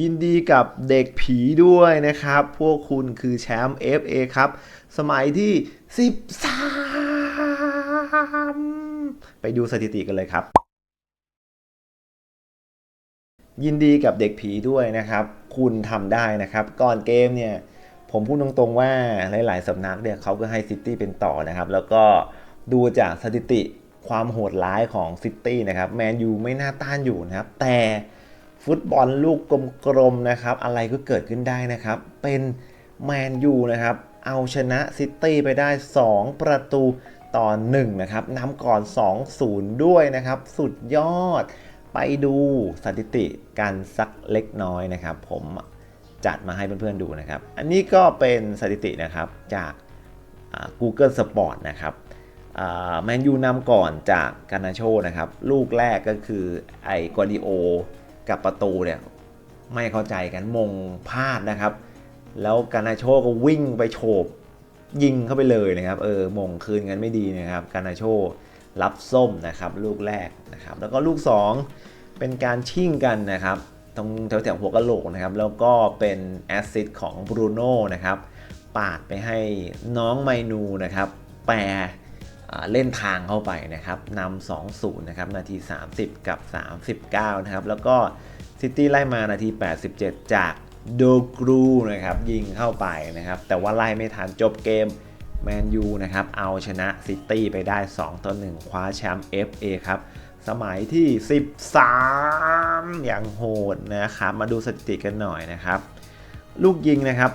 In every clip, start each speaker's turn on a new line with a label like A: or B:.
A: ยินดีกับเด็กผีด้วยนะครับ พวกคุณคือแชมป์ FA ครับ สมัยที่ 13 ไปดูสถิติกันเลยครับ ยินดีกับเด็กผีด้วยนะครับ คุณทำได้นะครับ ก่อนเกมเนี่ย ผมพูดตรงๆว่าหลายๆสำนักเนี่ยเขาก็ให้ซิตี้เป็นต่อนะครับ แล้วก็ดูจากสถิติความโหดร้ายของซิตี้นะครับ แมนยูไม่น่าต้านอยู่นะครับ แต่ ฟุตบอลลูกกลมๆนะครับ อะไรก็เกิดขึ้นได้นะครับ เป็นแมนยูนะครับ เอาชนะซิตี้ไปได้ 2 ประตูต่อ1นะครับนำก่อน 2-0 ด้วยนะครับ สุดยอด ไปดูสถิติกันสักเล็กน้อยนะครับ ผมจัดมาให้เพื่อนๆดูนะครับ อันนี้ก็เป็นสถิตินะครับจาก Google Sport นะครับแมนยูนำก่อนจากกานาโชนะครับ ลูกแรกก็คือไอกวาดิโอ กับประตูเนี่ยไม่เข้าใจกันมงพลาดนะครับ แล้วกานาโชก็วิ่งไปโฉบยิงเข้าไปเลยนะครับเออมงคืนกันไม่ดีนะครับกานาโชรับส้มนะครับลูกแรกนะครับแล้วก็ลูก 2 เป็นการชิ่งกันนะครับตรงแถวๆหัวกะโหลกนะครับแล้วก็เป็นแอสซิสต์ของบรูโน่นะครับปาดไปให้น้องไมนูนะครับแปร เล่นทางเข้าไปนะครับนำ2-0นะครับนาที 30 กับ 39 นะครับ แล้วก็ซิตี้ไล่มานาที 87 จากโดกรูนะครับยิงเข้าไปนะครับ แต่ว่าไล่ไม่ทันจบเกมแมนยูนะครับเอาชนะซิตี้ไปได้ 2 ต่อ 1 คว้าแชมป์ FA ครับ สมัยที่ 13 อย่างโหดนะครับ มาดูสถิติกันหน่อยนะครับ ลูกยิงนะครับ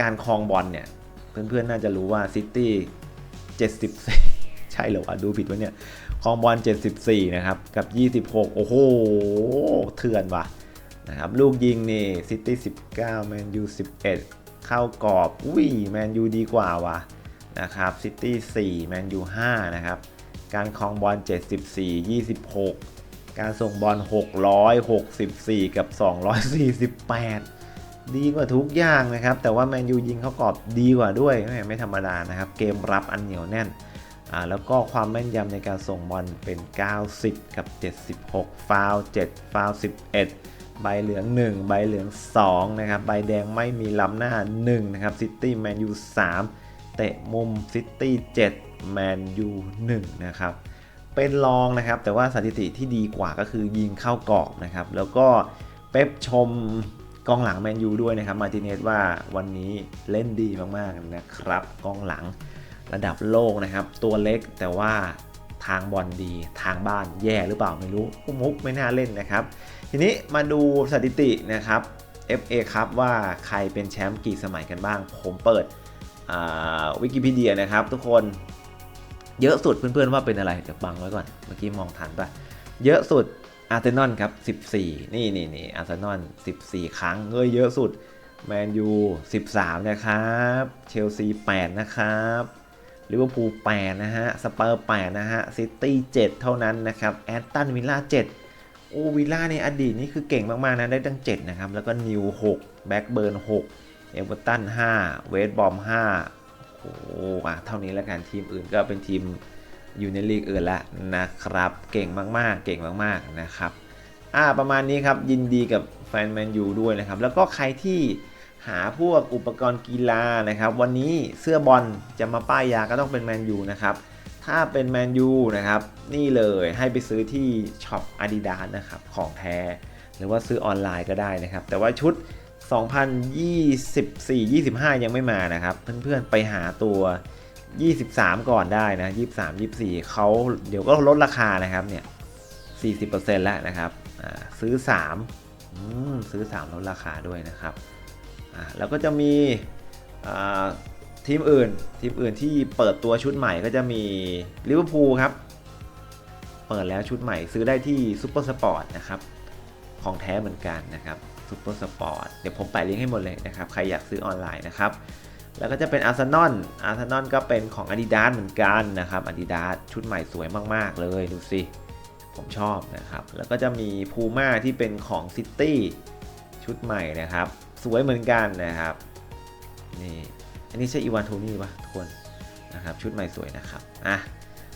A: การครองบอลเนี่ย เพื่อนๆ น่าจะรู้ว่าซิตี้ 74 ใช่เหรอวะดูผิดวะเนี่ยคองบอล74 นะครับกับ 26 โอ้โหเถื่อนว่ะนะครับลูกยิงนี่ซิตี้19แมนยู11 เข้ากรอบอุ้ยแมนยูดีกว่าว่ะนะครับซิตี้4แมนยู5นะครับการคองบอล74 26 การส่งบอล664 กับ 248 ดีกว่าทุกอย่างนะครับ แต่ว่าแมนยูยิงเขากรอบดีกว่าด้วยไม่ธรรมดานะครับ เกมรับอันเหนียวแน่นอ่าแล้วก็ความแม่นยำในการส่งบอลเป็น 90 กับ 76 ฟาวล์7ฟาวล์11 ใบเหลือง 1 ใบเหลือง 2 นะครับ ใบแดงไม่มีล้ำหน้า 1 นะครับซิตี้แมนยู3เตะมุมซิตี้7แมนยู1นะครับ เป็นรองนะครับ แต่ว่าสถิติที่ดีกว่าก็คือยิงเข้ากรอบนะครับ แล้วก็เป๊ปชม กองหลังแมนยูด้วยนะครับมาติเนสว่าวันนี้เล่นดีมากๆนะครับกองหลังระดับโลกนะครับ ตัวเล็กแต่ว่าทางบอลดีทางบ้านแย่หรือเปล่าไม่รู้มุกไม่น่าเล่นนะครับ ทีนี้มาดูสถิตินะครับ FA ครับว่าใครเป็นแชมป์กี่สมัยกันบ้าง ผมเปิดวิกิพีเดียนะครับ ทุกคนเยอะสุดเพื่อนๆว่าเป็นอะไรเดี๋ยวบังไว้ก่อน เมื่อกี้มองทันปะเยอะสุด อาร์เซนอลครับ 14 นี่นี่นี่อาร์เซนอล 14 ครั้งเฮ้ยเยอะสุด แมนยู 13 นะครับ เชลซี 8 นะครับลิเวอร์พูล 8 นะฮะ สเปอร์ 8 นะฮะ ซิตี้ 7 เท่านั้นนะครับ แอตตัน วิลล่า 7 โอ้ วิลล่าในอดีตนี่คือเก่งมาก ๆ นะ ได้ตั้ง 7 นะครับ แล้วก็นิว 6 แบ็กเบิร์น 6 เอเวอร์ตัน 5 เวสต์บอม 5 โอ้อะเท่านี้แล้วกันทีมอื่นก็เป็นทีม อยู่ในลีกอื่นแล้วนะครับ เก่งมากๆ เก่งมากๆนะครับอ่าประมาณนี้ครับยินดีกับแฟนแมนยูด้วยนะครับ แล้วก็ใครที่หาพวกอุปกรณ์กีฬานะครับ วันนี้เสื้อบอลจะมาป้ายยาก็ต้องเป็นแมนยูนะครับ ถ้าเป็นแมนยูนะครับ นี่เลยให้ไปซื้อที่ช็อป Adidas นะครับ ของแท้ หรือว่าซื้อออนไลน์ก็ได้นะครับ แต่ว่าชุด 2024-25 ยังไม่มานะครับ เพื่อนๆไปหาตัว 23 ก่อนได้นะ 23 24เขาเดี๋ยวก็ลดราคานะครับเนี่ย 40%แล้วนะครับซื้อ3อืมซื้อ 3 ลดราคาด้วยนะครับแล้วก็จะมีทีมอื่น ทีมอื่นที่เปิดตัวชุดใหม่ก็จะมีลิเวอร์พูลครับ เปิดแล้วชุดใหม่ซื้อได้ที่ซูเปอร์สปอร์ตนะครับ ของแท้เหมือนกันนะครับซูเปอร์สปอร์ตเดี๋ยวผมแปะลิงก์ให้หมดเลยนะครับ ใครอยากซื้อออนไลน์นะครับ แล้วก็จะเป็นอาร์เซนอลอาร์เซนอลก็เป็นของ Adidas เหมือนกันนะครับ Adidas ชุดใหม่สวยมาก ๆ เลยดูสิ ผมชอบนะครับ แล้วก็จะมี Puma ที่เป็นของ City ชุดใหม่นะครับ สวยเหมือนกันนะครับ นี่ อันนี้ใช่อีวานโทนี่ปะทุกคนนะครับ ชุดใหม่สวยนะครับ อะ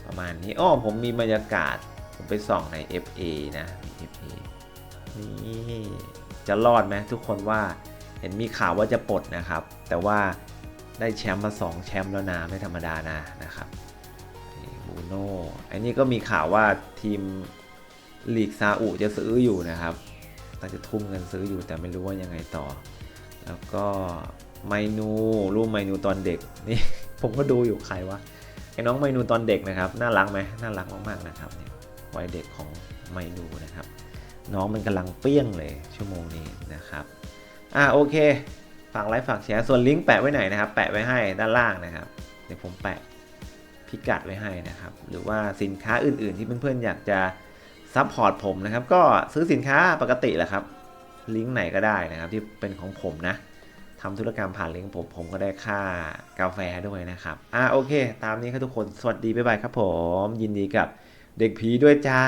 A: ประมาณนี้อ้อผมมีบรรยากาศ ผมไปส่องใน FA นะ FA นี่จะรอดไหมทุกคนว่าเห็นมีข่าวว่าจะปลดนะครับ แต่ว่า ได้แชมป์มาสองแชมป์แล้วนะไม่ธรรมดานะนะครับบูโน่อันนี้ก็มีข่าวว่าทีมลีกซาอุจะซื้ออยู่นะครับน่าจะทุ่มเงินซื้ออยู่แต่ไม่รู้ว่ายังไงต่อ แล้วก็ไมนูรูปไมนูตอนเด็กนี่ผมก็ดูอยู่ใครวะไอ้น้องไมนูตอนเด็กนะครับน่ารักไหมน่ารักมากๆนะครับเนี่ยวัยเด็กของไมนูนะครับ น้องมันกำลังเปี้ยงเลยชั่วโมงนี้นะครับ อ่าโอเค ฝากไลค์ฝากแชร์ส่วนลิงก์แปะไว้ไหนนะครับ แปะไว้ให้ด้านล่างนะครับ เดี๋ยวผมแปะพิกัดไว้ให้นะครับ หรือว่าสินค้าอื่น ๆ ที่เพื่อนๆอยากจะซัพพอร์ตผมนะครับ ก็ซื้อสินค้าปกติแหละครับ ลิงก์ไหนก็ได้นะครับ ที่เป็นของผมนะทำธุรกรรมผ่านลิงก์ผม ผมก็ได้ค่ากาแฟด้วยนะครับ อ่าโอเค ตามนี้ครับทุกคน สวัสดี บ๊ายบายครับผม ยินดีกับเด็กผีด้วยจ้า